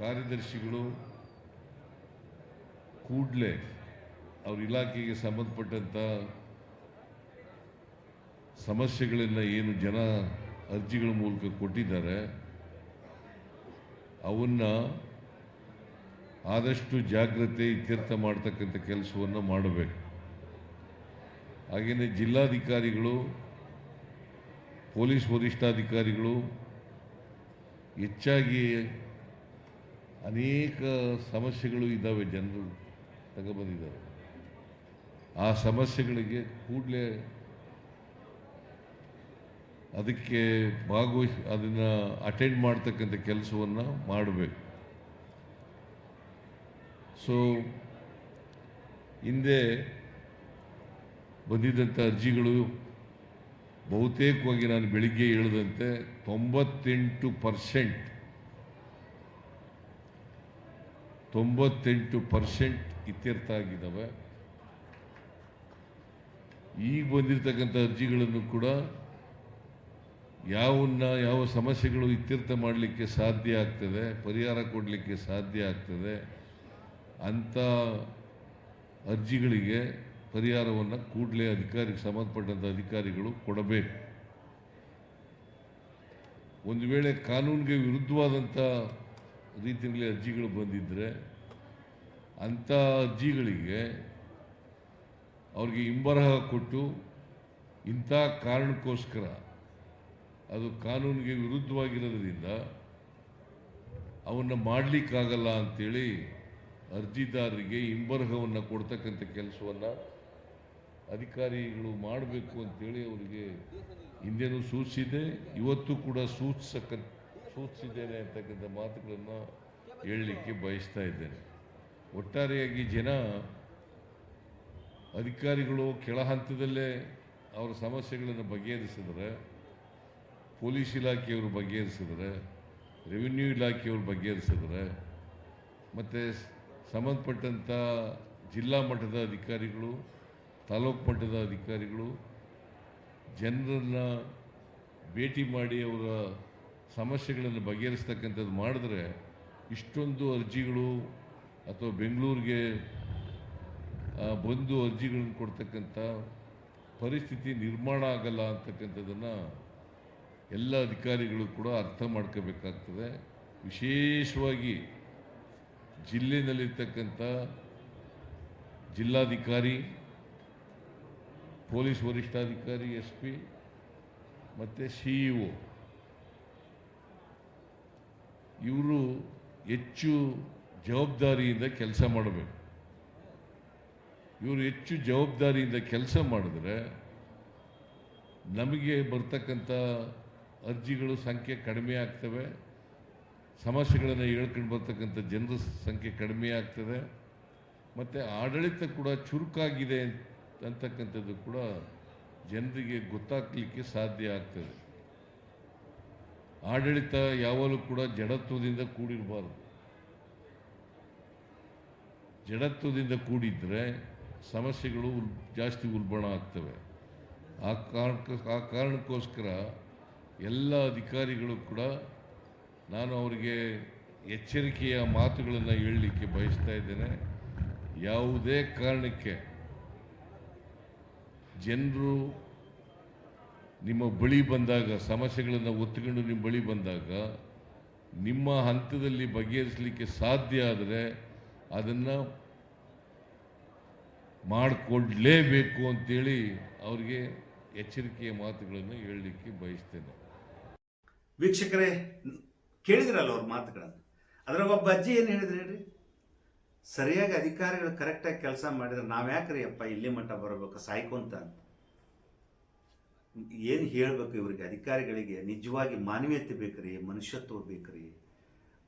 ಕಾರ್ಯದರ್ಶಿಗಳು ಕೂಡಲೇ ಅವ್ರ ಇಲಾಖೆಗೆ ಸಂಬಂಧಪಟ್ಟಂಥ ಸಮಸ್ಯೆಗಳನ್ನು ಏನು ಜನ ಅರ್ಜಿಗಳ ಮೂಲಕ ಕೊಟ್ಟಿದ್ದಾರೆ, ಅವನ್ನು ಆದಷ್ಟು ಜಾಗ್ರತೆ, ಇತ್ಯರ್ಥ ಮಾಡ್ತಕ್ಕಂಥ ಕೆಲಸವನ್ನು ಮಾಡಬೇಕು. ಹಾಗೆಯೇ ಜಿಲ್ಲಾಧಿಕಾರಿಗಳು, ಪೊಲೀಸ್ ವರಿಷ್ಠಾಧಿಕಾರಿಗಳು ಹೆಚ್ಚಾಗಿ ಅನೇಕ ಸಮಸ್ಯೆಗಳು ಇದ್ದಾವೆ, ಜನರು ತಗೊಬಂದಿದ್ದಾರೆ. ಆ ಸಮಸ್ಯೆಗಳಿಗೆ ಕೂಡಲೇ ಅದಕ್ಕೆ ಭಾಗವಹಿಸಿ, ಅದನ್ನು ಅಟೆಂಡ್ ಮಾಡ್ತಕ್ಕಂಥ ಕೆಲಸವನ್ನು ಮಾಡಬೇಕು. ಸೊ ಹಿಂದೆ ಬಂದಿದ್ದಂಥ ಅರ್ಜಿಗಳು ಬಹುತೇಕವಾಗಿ ನಾನು ಬೆಳಿಗ್ಗೆ ಹೇಳಿದಂತೆ ತೊಂಬತ್ತೆಂಟು ಪರ್ಸೆಂಟ್ ತೊಂಬತ್ತೆಂಟು ಪರ್ಸೆಂಟ್ ಇತ್ಯರ್ಥ ಆಗಿದ್ದಾವೆ ಈಗ ಬಂದಿರತಕ್ಕಂಥ ಅರ್ಜಿಗಳನ್ನು ಕೂಡ ಯಾವನ್ನ ಯಾವ ಸಮಸ್ಯೆಗಳು ಇತ್ಯರ್ಥ ಮಾಡಲಿಕ್ಕೆ ಸಾಧ್ಯ ಆಗ್ತದೆ, ಪರಿಹಾರ ಕೊಡಲಿಕ್ಕೆ ಸಾಧ್ಯ ಆಗ್ತದೆ, ಅಂಥ ಅರ್ಜಿಗಳಿಗೆ ಪರಿಹಾರವನ್ನು ಕೂಡಲೇ ಅಧಿಕಾರಿಗೆ, ಸಂಬಂಧಪಟ್ಟಂಥ ಅಧಿಕಾರಿಗಳು ಕೊಡಬೇಕು. ಒಂದು ವೇಳೆ ಕಾನೂನಿಗೆ ವಿರುದ್ಧವಾದಂಥ ರೀತಿಯಲ್ಲಿ ಅರ್ಜಿಗಳು ಬಂದಿದ್ದರೆ ಅಂಥ ಅರ್ಜಿಗಳಿಗೆ ಅವ್ರಿಗೆ ಹಿಂಬರಹ ಕೊಟ್ಟು ಇಂಥ ಕಾರಣಕ್ಕೋಸ್ಕರ ಅದು ಕಾನೂನಿಗೆ ವಿರುದ್ಧವಾಗಿರೋದ್ರಿಂದ ಅವನ್ನು ಮಾಡಲಿಕ್ಕಾಗಲ್ಲ ಅಂಥೇಳಿ ಅರ್ಜಿದಾರರಿಗೆ ಹಿಂಬರಹವನ್ನು ಕೊಡ್ತಕ್ಕಂಥ ಕೆಲಸವನ್ನು ಅಧಿಕಾರಿಗಳು ಮಾಡಬೇಕು ಅಂತೇಳಿ ಅವರಿಗೆ ಹಿಂದೆನೂ ಸೂಚಿಸಿದೆ, ಇವತ್ತು ಕೂಡ ಸೂಚಿಸಕ್ಕ ಸೂಚಿಸಿದ್ದೇನೆ ಅಂತಕ್ಕಂಥ ಮಾತುಗಳನ್ನು ಹೇಳಲಿಕ್ಕೆ ಬಯಸ್ತಾ ಇದ್ದೇನೆ. ಒಟ್ಟಾರೆಯಾಗಿ ಜನ ಅಧಿಕಾರಿಗಳು ಕೆಳ ಹಂತದಲ್ಲೇ ಅವರ ಸಮಸ್ಯೆಗಳನ್ನು ಬಗೆಹರಿಸಿದ್ರೆ, ಪೊಲೀಸ್ ಇಲಾಖೆಯವರು ಬಗೆಹರಿಸಿದರೆ, ರೆವಿನ್ಯೂ ಇಲಾಖೆಯವರು ಬಗೆಹರಿಸಿದ್ರೆ, ಮತ್ತು ಸಂಬಂಧಪಟ್ಟಂಥ ಜಿಲ್ಲಾ ಮಟ್ಟದ ಅಧಿಕಾರಿಗಳು, ತಾಲೂಕು ಮಟ್ಟದ ಅಧಿಕಾರಿಗಳು ಜನರನ್ನು ಭೇಟಿ ಮಾಡಿ ಅವರ ಸಮಸ್ಯೆಗಳನ್ನು ಬಗೆಹರಿಸ್ತಕ್ಕಂಥದ್ದು ಮಾಡಿದ್ರೆ ಇಷ್ಟೊಂದು ಅರ್ಜಿಗಳು ಅಥವಾ ಬೆಂಗಳೂರಿಗೆ ಬಂದು ಅರ್ಜಿಗಳನ್ನು ಕೊಡ್ತಕ್ಕಂಥ ಪರಿಸ್ಥಿತಿ ನಿರ್ಮಾಣ ಆಗಲ್ಲ ಅಂತಕ್ಕಂಥದ್ದನ್ನು ಎಲ್ಲ ಅಧಿಕಾರಿಗಳು ಕೂಡ ಅರ್ಥ ಮಾಡ್ಕೋಬೇಕಾಗ್ತದೆ. ವಿಶೇಷವಾಗಿ ಜಿಲ್ಲೆಯಲ್ಲಿರ್ತಕ್ಕಂಥ ಜಿಲ್ಲಾಧಿಕಾರಿ, ಪೊಲೀಸ್ ವರಿಷ್ಠಾಧಿಕಾರಿ, ಎಸ್ ಪಿ ಮತ್ತು ಸಿ ಇ ಒ ಇವರು ಹೆಚ್ಚು ಜವಾಬ್ದಾರಿಯಿಂದ ಕೆಲಸ ಮಾಡಬೇಕು. ಇವರು ಹೆಚ್ಚು ಜವಾಬ್ದಾರಿಯಿಂದ ಕೆಲಸ ಮಾಡಿದ್ರೆ ನಮಗೆ ಬರ್ತಕ್ಕಂಥ ಅರ್ಜಿಗಳು ಸಂಖ್ಯೆ ಕಡಿಮೆ ಆಗ್ತವೆ. ಸಮಸ್ಯೆಗಳನ್ನು ಹೇಳ್ಕೊಂಡು ಬರ್ತಕ್ಕಂಥ ಜನರ ಸಂಖ್ಯೆ ಕಡಿಮೆ ಆಗ್ತದೆ. ಮತ್ತು ಆಡಳಿತ ಕೂಡ ಚುರುಕಾಗಿದೆ ಅಂತಕ್ಕಂಥದ್ದು ಕೂಡ ಜನರಿಗೆ ಗೊತ್ತಾಗಲಿಕ್ಕೆ ಸಾಧ್ಯ ಆಗ್ತದೆ. ಆಡಳಿತ ಯಾವಾಗಲೂ ಕೂಡ ಜಡತ್ವದಿಂದ ಕೂಡಿರಬಾರ್ದು. ಜಡತ್ವದಿಂದ ಕೂಡಿದ್ರೆ ಸಮಸ್ಯೆಗಳು ಉಲ್, ಜಾಸ್ತಿ ಉಲ್ಬಣ ಆಗ್ತವೆ. ಆ ಕಾರಣಕ್ಕೆ ಆ ಕಾರಣಕ್ಕೋಸ್ಕರ ಎಲ್ಲ ಅಧಿಕಾರಿಗಳು ಕೂಡ ನಾನು ಅವರಿಗೆ ಎಚ್ಚರಿಕೆಯ ಮಾತುಗಳನ್ನು ಹೇಳಲಿಕ್ಕೆ ಬಯಸ್ತಾ ಇದ್ದೇನೆ. ಯಾವುದೇ ಕಾರಣಕ್ಕೆ ಜನರು ನಿಮ್ಮ ಬಳಿ ಬಂದಾಗ, ಸಮಸ್ಯೆಗಳನ್ನು ಒತ್ತುಕೊಂಡು ನಿಮ್ಮ ಬಳಿ ಬಂದಾಗ, ನಿಮ್ಮ ಹಂತದಲ್ಲಿ ಬಗೆಹರಿಸಲಿಕ್ಕೆ ಸಾಧ್ಯ ಆದರೆ ಅದನ್ನು ಮಾಡಿಕೊಡ್ಲೇಬೇಕು ಅಂತೇಳಿ ಅವರಿಗೆ ಎಚ್ಚರಿಕೆಯ ಮಾತುಗಳನ್ನು ಹೇಳಲಿಕ್ಕೆ ಬಯಸ್ತೇನೆ. ವೀಕ್ಷಕರೇ, ಕೇಳಿದ್ರಲ್ಲ ಅವ್ರ ಮಾತುಗಳನ್ನು? ಅದರ ಒಬ್ಬ ಅಜ್ಜಿ ಏನು ಹೇಳಿದ್ರು ಹೇಳ್ರಿ? ಸರಿಯಾಗಿ ಅಧಿಕಾರಿಗಳು ಕರೆಕ್ಟಾಗಿ ಕೆಲಸ ಮಾಡಿದ್ರೆ ನಾವ್ಯಾಕ್ರಿ ಅಪ್ಪ, ಇಲ್ಲಿ ಮಟ್ಟ ಬರಬೇಕು, ಸಾಯ್ಕೊಂತ ಅಂತ. ಏನು ಹೇಳಬೇಕು ಇವರಿಗೆ? ಅಧಿಕಾರಿಗಳಿಗೆ ನಿಜವಾಗಿ ಮಾನವೀಯತೆ ಬೇಕ್ರಿ, ಮನುಷ್ಯತ್ವ ಬೇಕ್ರಿ.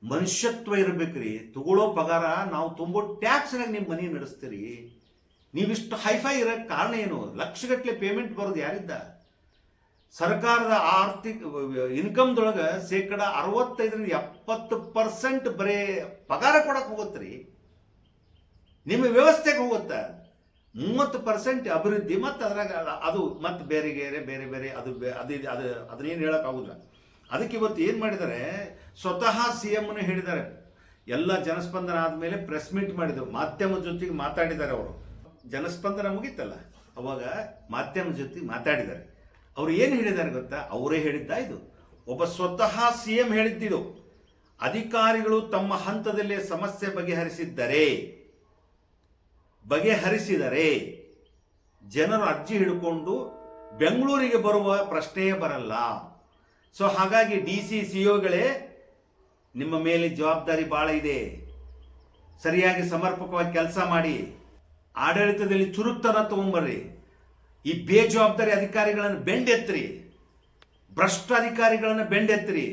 ಮನುಷ್ಯತ್ವ ಇರಬೇಕ್ರಿ. ತಗೊಳ್ಳೋ ಪಗಾರ ನಾವು ತುಂಬೋ ಟ್ಯಾಕ್ಸ್ನಾಗ ನಿಮ್ಮ ಮನೆ ನಡೆಸ್ತೀರಿ. ನೀವಿಷ್ಟು ಹೈಫೈ ಇರೋಕ್ಕೆ ಕಾರಣ ಏನು? ಲಕ್ಷಗಟ್ಟಲೆ ಪೇಮೆಂಟ್ ಬರೋದು ಯಾರಿದ್ದ? ಸರ್ಕಾರದ ಆರ್ಥಿಕ ಇನ್ಕಮ್ದೊಳಗೆ ಶೇಕಡ ಅರವತ್ತೈದರಿಂದ ಎಪ್ಪತ್ತು ಪರ್ಸೆಂಟ್ ಬರೀ ಪಗಾರ ಕೊಡಕ್ಕೆ ಹೋಗುತ್ತ್ರಿ ನಿಮ್ಮ ವ್ಯವಸ್ಥೆಗೆ ಹೋಗುತ್ತೆ? ಮೂವತ್ತು ಪರ್ಸೆಂಟ್ ಅಭಿವೃದ್ಧಿ ಮತ್ತು ಅದ್ರಾಗ ಅದು ಮತ್ತು ಬೇರೆ ಬೇರೆ ಬೇರೆ ಬೇರೆ ಅದು ಅದು ಅದು ಅದನ್ನೇನು ಹೇಳೋಕ್ಕಾಗೋದಿಲ್ಲ ಅದಕ್ಕೆ ಇವತ್ತು ಏನು ಮಾಡಿದ್ದಾರೆ, ಸ್ವತಃ ಸಿ ಎಮ್ನ ಹೇಳಿದ್ದಾರೆ. ಎಲ್ಲ ಜನಸ್ಪಂದನ ಆದಮೇಲೆ ಪ್ರೆಸ್ ಮೀಟ್ ಮಾಡಿದ್ರು. ಮಾಧ್ಯಮದ ಜೊತೆಗೆ ಮಾತಾಡಿದ್ದಾರೆ ಅವರು. ಜನಸ್ಪಂದನ ಮುಗೀತಲ್ಲ, ಅವಾಗ ಮಾಧ್ಯಮದ ಜೊತೆಗೆ ಮಾತಾಡಿದ್ದಾರೆ. ಅವ್ರು ಏನು ಹೇಳಿದ್ದಾರೆ ಗೊತ್ತಾ? ಅವರೇ ಹೇಳಿದ್ದ ಇದು. ಒಬ್ಬ ಸ್ವತಃ ಸಿ ಎಂ ಹೇಳಿದ್ದಿದು. ಅಧಿಕಾರಿಗಳು ತಮ್ಮ ಹಂತದಲ್ಲೇ ಸಮಸ್ಯೆ ಬಗೆಹರಿಸಿದ್ದರೆ ಬಗೆಹರಿಸಿದರೆ ಜನರು ಅರ್ಜಿ ಹಿಡ್ಕೊಂಡು ಬೆಂಗಳೂರಿಗೆ ಬರುವ ಪ್ರಶ್ನೆಯೇ ಬರಲ್ಲ. ಸೊ ಹಾಗಾಗಿ ಡಿ ಸಿ ಸಿಒಗಳೇ ನಿಮ್ಮ ಮೇಲೆ ಜವಾಬ್ದಾರಿ ಭಾಳ ಇದೆ. ಸರಿಯಾಗಿ ಸಮರ್ಪಕವಾಗಿ ಕೆಲಸ ಮಾಡಿ. ಆಡಳಿತದಲ್ಲಿ ಚುರುಕ್ತನ ತಗೊಂಬರ್ರಿ. ಈ ಬೇಜವಾಬ್ದಾರಿ ಅಧಿಕಾರಿಗಳನ್ನು ಬೆಂಡೆತ್ತಿರಿ ಭ್ರಷ್ಟ ಅಧಿಕಾರಿಗಳನ್ನು ಬೆಂಡೆತ್ತಿರಿ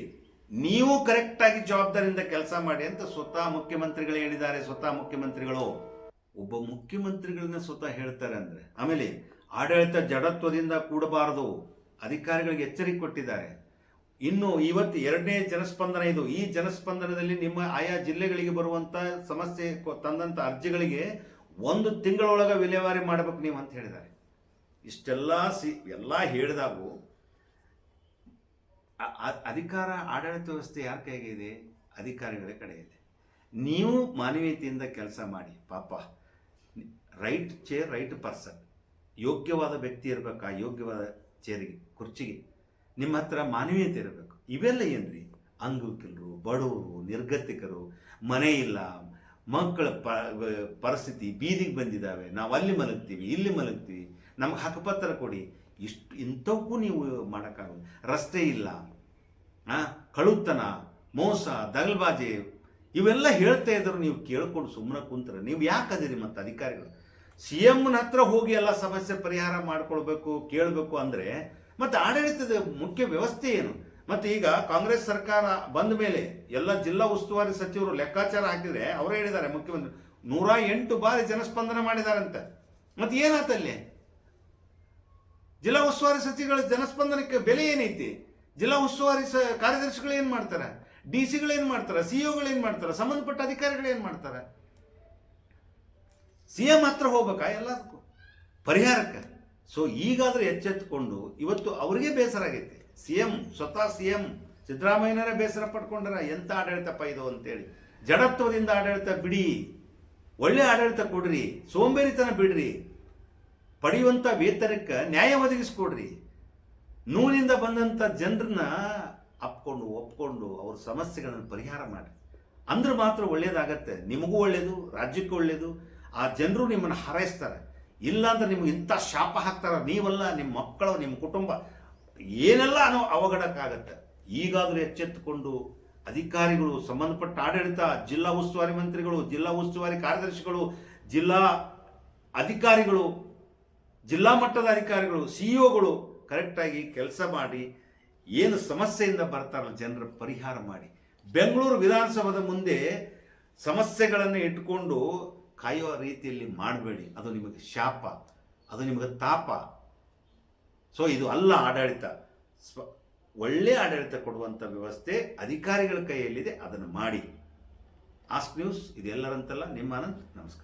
ನೀವು ಕರೆಕ್ಟಾಗಿ ಜವಾಬ್ದಾರಿಯಿಂದ ಕೆಲಸ ಮಾಡಿ ಅಂತ ಸ್ವತಃ ಮುಖ್ಯಮಂತ್ರಿಗಳು ಹೇಳಿದ್ದಾರೆ, ಸ್ವತಃ ಮುಖ್ಯಮಂತ್ರಿಗಳು. ಒಬ್ಬ ಮುಖ್ಯಮಂತ್ರಿಗಳನ್ನ ಸ್ವತಃ ಹೇಳ್ತಾರೆ ಅಂದ್ರೆ, ಆಮೇಲೆ ಆಡಳಿತ ಜಡತ್ವದಿಂದ ಕೂಡಬಾರದು, ಅಧಿಕಾರಿಗಳಿಗೆ ಎಚ್ಚರಿಕೆ ಕೊಟ್ಟಿದ್ದಾರೆ. ಇನ್ನು ಇವತ್ತು ಎರಡನೇ ಜನಸ್ಪಂದನ ಇದು. ಈ ಜನಸ್ಪಂದನದಲ್ಲಿ ನಿಮ್ಮ ಆಯಾ ಜಿಲ್ಲೆಗಳಿಗೆ ಬರುವಂತ ಸಮಸ್ಯೆ ತಂದಂತ ಅರ್ಜಿಗಳಿಗೆ ಒಂದು ತಿಂಗಳೊಳಗೆ ವಿಲೇವಾರಿ ಮಾಡಬೇಕು ನೀವು ಅಂತ ಹೇಳಿದ್ದಾರೆ. ಇಷ್ಟೆಲ್ಲ ಸಿ, ಎಲ್ಲ ಹೇಳಿದಾಗೂ ಅಧಿಕಾರ ಆಡಳಿತ ವ್ಯವಸ್ಥೆ ಯಾರ ಕೈಗೆ ಇದೆ? ಅಧಿಕಾರಿಗಳ ಕಡೆ ಇದೆ. ನೀವು ಮಾನವೀಯತೆಯಿಂದ ಕೆಲಸ ಮಾಡಿ. ಪಾಪ ರೈಟ್ ಚೇರ್ ರೈಟ್ ಪರ್ಸನ್ ಯೋಗ್ಯವಾದ ವ್ಯಕ್ತಿ ಇರಬೇಕು, ಆ ಯೋಗ್ಯವಾದ ಚೇರಿಗೆ ಕುರ್ಚಿಗೆ. ನಿಮ್ಮ ಹತ್ರ ಮಾನವೀಯತೆ ಇರಬೇಕು. ಇವೆಲ್ಲ ಏನ್ರಿ? ಅಂಗವಿಕಲರು ಬಡವರು, ನಿರ್ಗತಿಕರು, ಮನೆ ಇಲ್ಲ, ಮಕ್ಕಳ ಪ ಪರಿಸ್ಥಿತಿ ಬೀದಿಗೆ ಬಂದಿದ್ದಾವೆ, ನಾವು ಅಲ್ಲಿ ಮಲಗ್ತೀವಿ, ಇಲ್ಲಿ ಮಲಗ್ತೀವಿ, ನಮ್ಗೆ ಹಕ್ಕುಪತ್ರ ಕೊಡಿ. ಇಷ್ಟು ಇಂಥವಕ್ಕೂ ನೀವು ಮಾಡೋಕ್ಕಾಗಲ್ಲ. ರಸ್ತೆ ಇಲ್ಲ ಕಳುತನ, ಮೋಸ ದಗಲ್ಬಾಜಿ ಇವೆಲ್ಲ ಹೇಳ್ತಾ ಇದ್ರು ನೀವು ಕೇಳ್ಕೊಂಡು ಸುಮ್ಮನೆ ಕುಂತ್ರೆ, ನೀವು ಯಾಕೆ ಅದಿರಿ ಮತ್ತು ಅಧಿಕಾರಿಗಳು? ಸಿ ಎಮ್ನ ಹತ್ರ ಹೋಗಿ ಎಲ್ಲ ಸಮಸ್ಯೆ ಪರಿಹಾರ ಮಾಡ್ಕೊಳ್ಬೇಕು, ಕೇಳಬೇಕು ಅಂದರೆ ಮತ್ತೆ ಆಡಳಿತದ ಮುಖ್ಯ ವ್ಯವಸ್ಥೆ ಏನು? ಮತ್ತೆ ಈಗ ಕಾಂಗ್ರೆಸ್ ಸರ್ಕಾರ ಬಂದ ಮೇಲೆ ಎಲ್ಲ ಜಿಲ್ಲಾ ಉಸ್ತುವಾರಿ ಸಚಿವರು ಲೆಕ್ಕಾಚಾರ ಹಾಕಿದರೆ ಅವರೇ ಹೇಳಿದ್ದಾರೆ, ಮುಖ್ಯಮಂತ್ರಿ. ನೂರ ಎಂಟು ಬಾರಿ ಜನಸ್ಪಂದನ ಮಾಡಿದಾರಂತೆ. ಮತ್ತೆ ಏನಾತಲ್ಲಿ ಜಿಲ್ಲಾ ಉಸ್ತುವಾರಿ ಸಚಿವಗಳ ಜನಸ್ಪಂದನಕ್ಕೆ ಬೆಲೆ ಏನೈತಿ? ಜಿಲ್ಲಾ ಉಸ್ತುವಾರಿ ಸ ಕಾರ್ಯದರ್ಶಿಗಳು ಏನು ಮಾಡ್ತಾರೆ? ಡಿ ಸಿಗಳೇನು ಮಾಡ್ತಾರೆ? ಸಿ ಏನು ಮಾಡ್ತಾರೆ? ಸಂಬಂಧಪಟ್ಟ ಅಧಿಕಾರಿಗಳು ಏನು ಮಾಡ್ತಾರೆ? ಸಿ ಎಂ ಹತ್ರ ಹೋಗ್ಬೇಕಾ? ಎಲ್ಲದಕ್ಕೂ. ಪರಿಹಾರಕ್ಕೆ. ಸೊ ಈಗಾದರೂ ಎಚ್ಚೆತ್ತುಕೊಂಡು ಇವತ್ತು ಅವರಿಗೆ ಬೇಸರ ಆಗೈತೆ. ಸಿ ಎಂ ಸ್ವತಃ ಸಿ ಎಂ ಸಿದ್ದರಾಮಯ್ಯನವರೇ ಬೇಸರ ಪಡ್ಕೊಂಡ್ರ ಎಂಥ ಆಡಳಿತಪ್ಪ ಇದು ಅಂತೇಳಿ. ಜಡತ್ವದಿಂದ ಆಡಳಿತ ಬಿಡಿ. ಒಳ್ಳೆ ಆಡಳಿತ ಕೊಡ್ರಿ. ಸೋಂಬೇರಿತನ ಬಿಡ್ರಿ. ಪಡೆಯುವಂಥ ವೇತನಕ್ಕೆ ನ್ಯಾಯ ಒದಗಿಸ್ಕೊಡ್ರಿ. ನೂಲಿಂದ ಬಂದಂಥ ಜನರನ್ನ ಅಪ್ಕೊಂಡು, ಒಪ್ಕೊಂಡು ಅವ್ರ ಸಮಸ್ಯೆಗಳನ್ನು ಪರಿಹಾರ ಮಾಡಿ ಅಂದ್ರೆ ಮಾತ್ರ ಒಳ್ಳೇದಾಗತ್ತೆ. ನಿಮಗೂ ಒಳ್ಳೇದು, ರಾಜ್ಯಕ್ಕೂ ಒಳ್ಳೇದು ಆ ಜನರು ನಿಮ್ಮನ್ನು ಹಾರೈಸ್ತಾರೆ. ಇಲ್ಲಾಂದ್ರೆ ನಿಮ್ಗೆ ಇಂಥ ಶಾಪ ಹಾಕ್ತಾರೆ. ನೀವಲ್ಲ ನಿಮ್ಮ ಮಕ್ಕಳು ನಿಮ್ಮ ಕುಟುಂಬ. ಏನೆಲ್ಲ ಅನ್ನೋ ಅವಘಡಕ್ಕಾಗತ್ತೆ. ಈಗಾದರೂ ಎಚ್ಚೆತ್ತುಕೊಂಡು ಅಧಿಕಾರಿಗಳು, ಸಂಬಂಧಪಟ್ಟ ಆಡಳಿತ, ಜಿಲ್ಲಾ ಉಸ್ತುವಾರಿ ಮಂತ್ರಿಗಳು, ಜಿಲ್ಲಾ ಉಸ್ತುವಾರಿ ಕಾರ್ಯದರ್ಶಿಗಳು, ಜಿಲ್ಲಾ ಅಧಿಕಾರಿಗಳು, ಜಿಲ್ಲಾ ಮಟ್ಟದ ಅಧಿಕಾರಿಗಳು, ಸಿಇಒಗಳು ಕರೆಕ್ಟಾಗಿ ಕೆಲಸ ಮಾಡಿ, ಏನು ಸಮಸ್ಯೆಯಿಂದ ಬರ್ತಾರಲ್ಲ ಜನರ ಪರಿಹಾರ ಮಾಡಿ. ಬೆಂಗಳೂರು ವಿಧಾನಸೌಧದ ಮುಂದೆ ಸಮಸ್ಯೆಗಳನ್ನು ಇಟ್ಕೊಂಡು ಕಾಯುವ ರೀತಿಯಲ್ಲಿ ಮಾಡಬೇಡಿ. ಅದು ನಿಮಗೆ ಶಾಪ. ಅದು ನಿಮಗೆ ತಾಪ. ಸೊ ಇದು ಅಲ್ಲ ಆಡಳಿತ. ಸ್ವ ಒಳ್ಳೆ ಆಡಳಿತ ಕೊಡುವಂಥ ವ್ಯವಸ್ಥೆ ಅಧಿಕಾರಿಗಳ ಕೈಯಲ್ಲಿದೆ. ಅದನ್ನು ಮಾಡಿ. ಆಸ್ಕ್ ನ್ಯೂಸ್ ಇದೆಲ್ಲರಂತಲ್ಲ ನಿಮ್ಮ ಆನಂದ್ ನಮಸ್ಕಾರ.